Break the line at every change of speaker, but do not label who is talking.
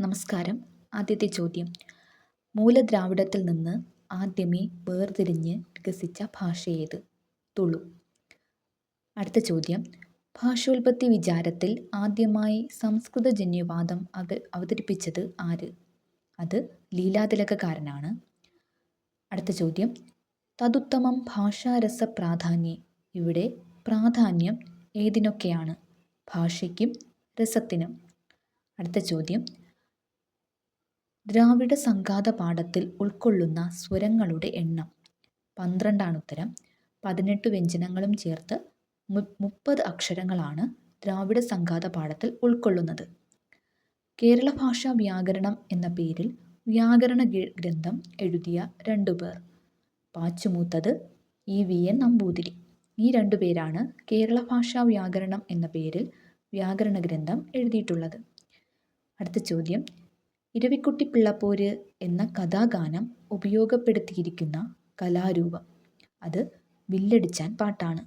നമസ്കാരം. ആദ്യത്തെ ചോദ്യം. മൂലദ്രാവിഡത്തിൽ നിന്ന് ആദ്യമേ വേർതിരിഞ്ഞ് വികസിച്ച ഭാഷയേത് തുളു. അടുത്ത ചോദ്യം. ഭാഷോൽപത്തി വിചാരത്തിൽ ആദ്യമായി സംസ്കൃത ജന്യവാദം അവ അവതരിപ്പിച്ചത് ആര്? അത് ലീലാതിലകക്കാരനാണ്. അടുത്ത ചോദ്യം. തതുത്തമം ഭാഷാരസ പ്രാധാന്യം ഇവിടെ പ്രാധാന്യം ഏതിനൊക്കെയാണ്? ഭാഷയ്ക്കും രസത്തിനും. അടുത്ത ചോദ്യം. ദ്രാവിഡ സംഘാത പാഠത്തിൽ ഉൾക്കൊള്ളുന്ന സ്വരങ്ങളുടെ എണ്ണം. പന്ത്രണ്ടാണ് ഉത്തരം. പതിനെട്ട് വ്യഞ്ജനങ്ങളും ചേർത്ത് മുപ്പത് അക്ഷരങ്ങളാണ് ദ്രാവിഡ സംഘാത പാഠത്തിൽ ഉൾക്കൊള്ളുന്നത്. കേരള ഭാഷാ വ്യാകരണം എന്ന പേരിൽ വ്യാകരണ ഗ്രന്ഥം എഴുതിയ രണ്ടു പേർ. Pachumoothathu E V N Namboothiri. ഈ രണ്ടു പേരാണ് കേരള ഭാഷാ വ്യാകരണം എന്ന പേരിൽ വ്യാകരണ ഗ്രന്ഥം എഴുതിയിട്ടുള്ളത്. അടുത്ത ചോദ്യം. ഇരവിക്കുട്ടി പിള്ളപ്പോര് എന്ന കഥാഗാനം ഉപയോഗപ്പെടുത്തിയിരിക്കുന്ന കലാരൂപം. അത് വില്ലടിച്ചാൻ പാട്ടാണ്.